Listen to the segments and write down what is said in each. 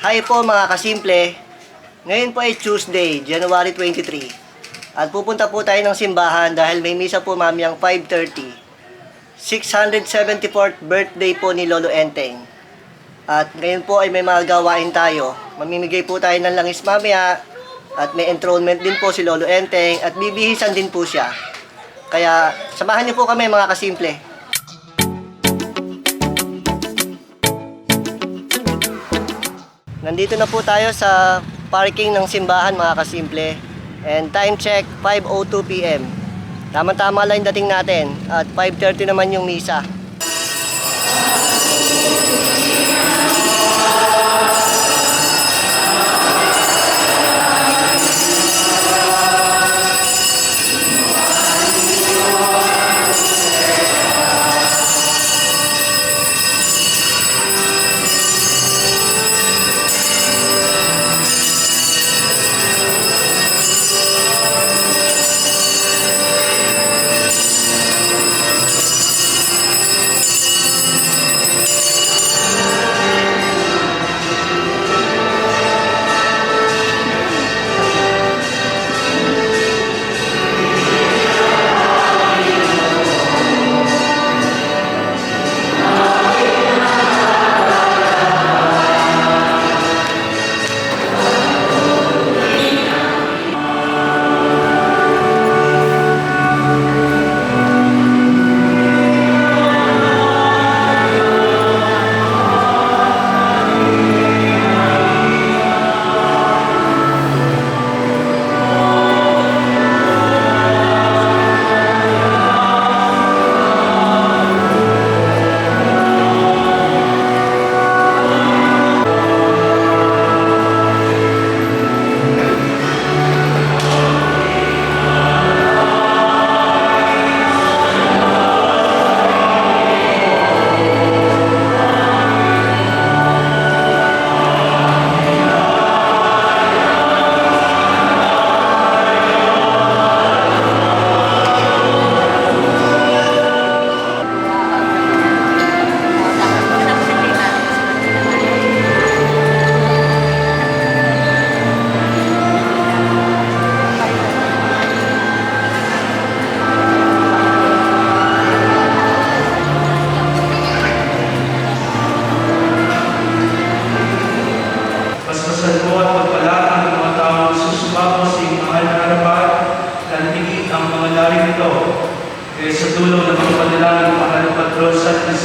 Hi po mga kasimple. Ngayon po ay Tuesday, January 23. At pupunta po tayo ng simbahan dahil may misa po mamayang 5.30. 674th birthday po ni Lolo Enteng. At ngayon po ay may mga gawain tayo. Mamimigay po tayo ng langis mamaya. At may enthronement din po si Lolo Enteng. At bibihisan din po siya. Kaya samahan niyo po kami mga kasimple. Nandito na po tayo sa parking ng simbahan mga kasimple. And time check, 5.02 p.m. Tama-tama lang dating natin. At 5.30 naman yung misa.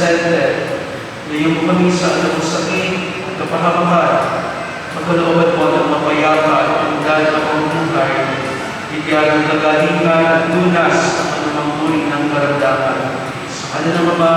San Vicente, iyong kami sa anong sakit at kapahamahan, magkalooban mo ng mapayapa at panggal na pamumuhay, bigyan ng kagalingan at lunas ang anumang uri ng karamdaman. Sa kanilang mga